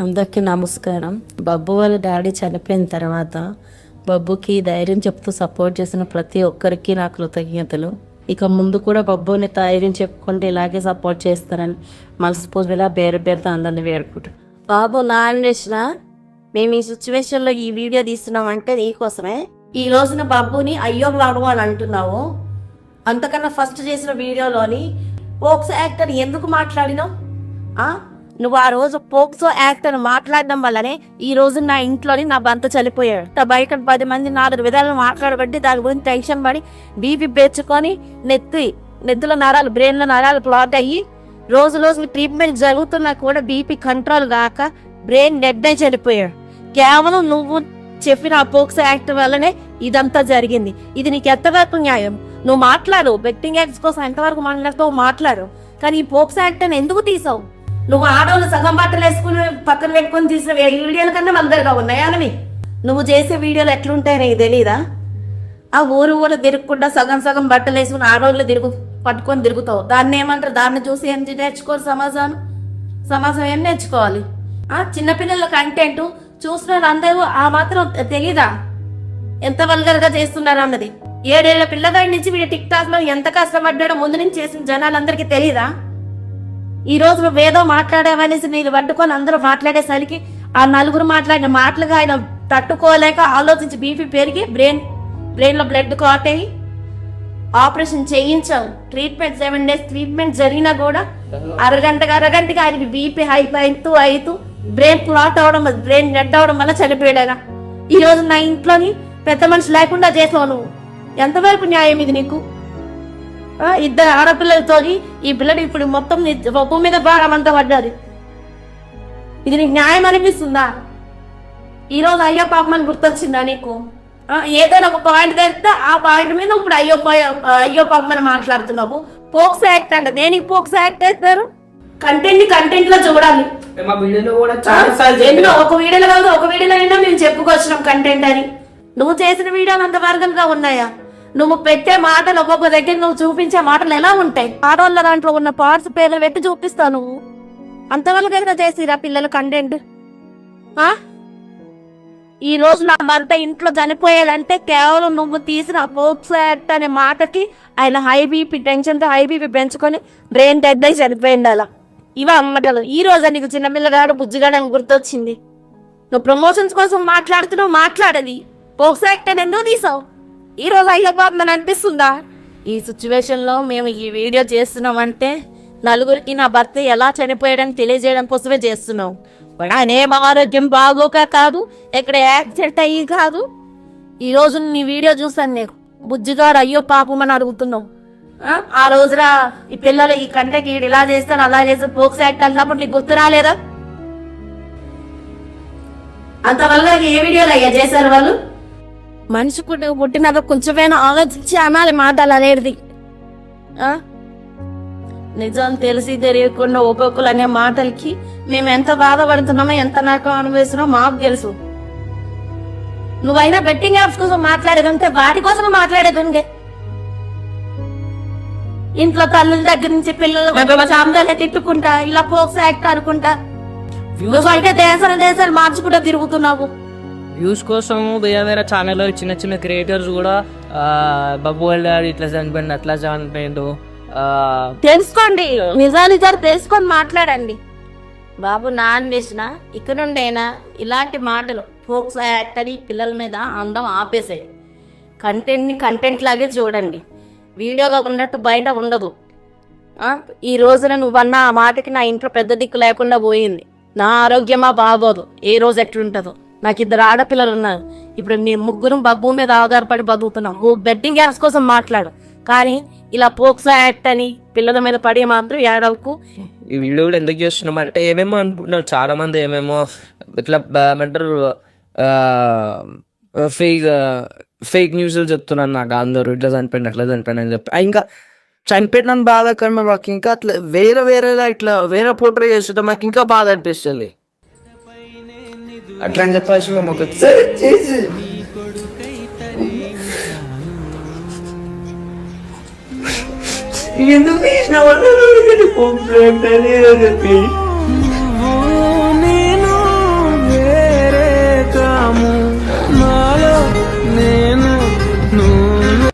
అందరికీ నమస్కారం. బబ్బు వాళ్ళ డాడీ చనిపోయిన తర్వాత బబ్బుకి ధైర్యం చెప్తూ సపోర్ట్ చేసిన ప్రతి ఒక్కరికి నా కృతజ్ఞతలు. ఇక ముందు కూడా బబ్బుని ధైర్యం చెప్పుకుంటే ఇలాగే సపోర్ట్ చేస్తారని మనస్ఫూర్తిగా బేరు బేరుతో అందరిని వేడుకుంటారు బాబు నా అన్వేషణ మేము ఈ సిచ్యువేషన్లో ఈ వీడియో తీస్తున్నామంటే నీకోసమే. ఈ రోజున బబ్బుని అయ్యో వాడు అని అంటున్నావు. అంతకన్నా ఫస్ట్ చేసిన వీడియోలోని ఓక్స్ యాక్టర్ ఎందుకు మాట్లాడినావు? నువ్వు ఆ రోజు పోక్సో యాక్టర్ మాట్లాడడం వల్లనే ఈ రోజు నా ఇంట్లోని నా భర్త చనిపోయాడు. నా బయట పది మంది నాలుగు విధాలు మాట్లాడబట్టి దాని గురించి టెన్షన్ పడి బీపీ పెంచుకొని నెత్తి నెత్తుల నరాలు బ్రెయిన్లో నరాలు ప్లాట్ అయ్యి రోజు రోజు ట్రీట్మెంట్ జరుగుతున్నా కూడా బీపీ కంట్రోల్ కాక బ్రెయిన్ డెడ్ అయి చనిపోయాడు. కేవలం నువ్వు చెప్పిన ఆ పోక్స్ యాక్ట్ వల్లనే ఇదంతా జరిగింది. ఇది నీకు ఎంతవరకు న్యాయం? నువ్వు మాట్లాడు. బెట్టింగ్ యాక్ట్స్ కోసం ఎంతవరకు మాట్లాడుతావు మాట్లాడు. కానీ ఈ పోక్స్ యాక్ట్ అని ఎందుకు తీసావు? నువ్వు ఆడవాళ్ళు సగం బట్టలు వేసుకుని పక్కన పెట్టుకుని తీసిన వీడియోల కన్నా అందరిగా ఉన్నాయా అవి నువ్వు చేసే వీడియోలు ఎట్లుంటాయి నీకు తెలీదా? ఆ ఊరు ఊరు తిరగకుండా సగం సగం బట్టలు వేసుకుని ఆడవాళ్ళు తిరుగు పట్టుకొని తిరుగుతావు. దాన్ని ఏమంటారు? దాన్ని చూసి ఏం నేర్చుకోరు సమాజం సమాజం ఏం నేర్చుకోవాలి? ఆ చిన్నపిల్లల కంటెంట్ చూస్తున్నారు అందరూ ఆ మాత్రం తెలీదా? ఎంత వల్గర్గా చేస్తున్నారు అన్నది? ఏడేళ్ళ పిల్లగాడి నుంచి వీడి టిక్ టాక్లో ఎంత కష్టపడ్డాడో ముందు నుంచి చేసిన జనాలందరికీ తెలీదా? ఈ రోజు నువ్వు ఏదో మాట్లాడావనేసి నేను పట్టుకొని అందరూ మాట్లాడేసరికి ఆ నలుగురు మాట్లాడిన మాటలుగా ఆయన తట్టుకోలేక ఆలోచించి బీపీ పెరిగి బ్రెయిన్ బ్రెయిన్లో బ్లడ్ కాట్ అయ్యి ఆపరేషన్ చేయించాం ట్రీట్మెంట్ సెవెన్ డేస్ ట్రీట్మెంట్ జరిగినా కూడా అరగంటగా అరగంటగా ఆయనకి బీపీ హై అవుతూ అవుతూ బ్రెయిన్ క్లాట్ అవడం బ్రెయిన్ డెడ్ అవడం వల్ల చనిపోయాడు ఈ రోజు నా ఇంట్లోని పెద్ద మనిషి లేకుండా చేసావు నువ్వు. ఎంతవరకు న్యాయం ఇది నీకు? ఇద్దరు ఆడపిల్లలతో ఈ పిల్లడు ఇప్పుడు మొత్తం ఒప్పు మీద భారం అంతా పడ్డది ఇది నీకు న్యాయం అనిపిస్తుందా? ఈ రోజు అయ్యో పాపం అని గుర్తొచ్చిందా నీకు? ఏదైనా ఒక పాయింట్ తెస్తే ఆ పాయింట్ మీద ఇప్పుడు అయ్యో అయ్యో పాపం అని మాట్లాడుతున్నావు. పోక్స్ యాక్ట్ అంట. దేనికి పోక్స్ యాక్ట్ వేస్తారు? కంటెంట్ కంటెంట్లో చూడాలి. మా వీడియోలో కూడా చాలా సార్లు ఎన్నో ఒక వీడియోలో కాదు ఒక వీడియోలో అయినా మేము చెప్పుకొచ్చినాం కంటెంట్ అని. నువ్వు చేసిన వీడియోలు అంత వర్గంగా ఉన్నాయా? నువ్వు పెట్టే మాటలు ఒక్కొక్క దగ్గర నువ్వు చూపించే మాటలు ఎలా ఉంటాయి? ఆడవాళ్ళ దాంట్లో ఉన్న పార్ట్స్ పేర్లు పెట్టి చూపిస్తాను నువ్వు. అంతవరకు చేసిరా పిల్లలు కంటెంట్ ఆ? ఈ రోజు నా భర్త ఇంట్లో చనిపోయాడంటే కేవలం నువ్వు తీసిన పోక్స్ యాక్ట్ అనే మాటకి ఆయన హై బీపీ టెన్షన్తో హై బీపీ పెంచుకొని బ్రెయిన్ డెడ్ అయి చనిపోయింది అలా ఇవే అమ్మటలు ఈ రోజు నీకు చిన్నపిల్లగాడు బుజ్జిగాడని గుర్తొచ్చింది. నువ్వు ప్రమోషన్స్ కోసం మాట్లాడుతున్నావు మాట్లాడది. పోక్స్ యాక్ట్ అని ఎందుకు తీసావు? ఈ రోజు అయ్యపోతుందని అనిపిస్తుందా? ఈ సిచ్యువేషన్లో మేము ఈ వీడియో చేస్తున్నామంటే నలుగురికి నా భర్త ఎలా చనిపోయాడని తెలియజేయడం కోసమే చేస్తున్నాం. కూడా ఆయన ఆరోగ్యం బాగోక కాదు ఇక్కడ యాక్సిడెంట్ అయ్యి కాదు. ఈరోజు నీ వీడియో చూసాను నేను. బుజ్జిగారు అయ్యో పాపం అడుగుతున్నావు. ఆ? ఆ రోజున ఈ పిల్లలు ఈ కంటకి ఇలా చేస్తాను అలా చేస్తాను పోక్స్ యాక్ట్ అన్నప్పుడు నీకు గుర్తు రాలేదా? అంతవల్ల ఏ వీడియోలు అయ్యా చేశారు వాళ్ళు? మనిషి పుట్టి పుట్టినాక కొంచెమైనా ఆలోచించి అనాలి మాటలు అనేది. నిజం తెలిసి తెలియకుండా ఒక్కొక్కరు అనే మాటలకి మేము ఎంత బాధపడుతున్నామో ఎంత నాకు అనుభవిస్తున్నామో మాకు తెలుసు. నువ్వైనా బెట్టింగ్ యాప్స్ కోసం మాట్లాడేదంటే వాటి కోసం మాట్లాడేదండి. ఇంట్లో తల్లుల దగ్గర నుంచి పిల్లలు చామదాలే తిట్టుకుంటా ఇలా పోక్స్ యాక్ట్ అనుకుంటా. నువ్వు అయితే దేశాలు దేశాలు మార్చుకుంటా తిరుగుతున్నావు. వ్యూస్ కోసం వేరే వేరే ఛానల్లో చిన్న చిన్న క్రియేటర్స్ కూడా బబ్బు వెళ్ళాడు ఇట్లా చనిపోయింది అట్లా చనిపోయిండు. తెలుసుకోండి నిజాలు నిజాలు తెలుసుకొని మాట్లాడండి. బాబు నాన్ వేసిన ఇక్కడ నుండైనా ఇలాంటి మాటలు ఫోక్స్ యాక్ట్ అని పిల్లల మీద అందం ఆపేసాయి కంటెంట్ని కంటెంట్ లాగే చూడండి. వీడియోగా ఉన్నట్టు బయట ఉండదు. ఈ రోజున నువ్వన్న ఆ మాటకి నా ఇంట్లో పెద్ద దిక్కు లేకుండా పోయింది. నా ఆరోగ్యమా బాగోదు. ఏ రోజు ఎట్లుంటుందో. నాకు ఇద్దరు ఆడపిల్లలు ఉన్నారు ఇప్పుడు నీ ముగ్గురు బబ్బు మీద ఆధారపడి బతుకుతున్నాం. నువ్వు బెట్టింగ్ గ్యాస్ కోసం మాట్లాడు. కానీ ఇలా పోక్సో యాక్ట్ అని పిల్లల మీద పడి మాత్రం ఏడవకు. ఈ వీడియో కూడా ఎందుకు చేస్తున్నాం అంటే ఏమేమో అనుకుంటున్నారు? చాలా మంది ఏమేమో ఇట్లా బ- ఏమంటారు ఫేక్ ఫేక్ న్యూస్ చెప్తున్నారు నాకు. అందరూ ఇట్లా చనిపోయింది అట్లా చనిపోయింది అని చెప్పి. ఇంకా చనిపోయిన బాధ కానీ మాకు. ఇంకా అట్లా వేరే వేరేలా ఇట్లా వేరే పోట్రే చేస్తుంటే మాకు ఇంకా బాధ అనిపిస్తుంది. అట్లా అని చెప్పాల్సి మేము ఒకసారి చేసి ఎందుకు తీసిన వాళ్ళు కాంప్లైంట్ అని చెప్పి.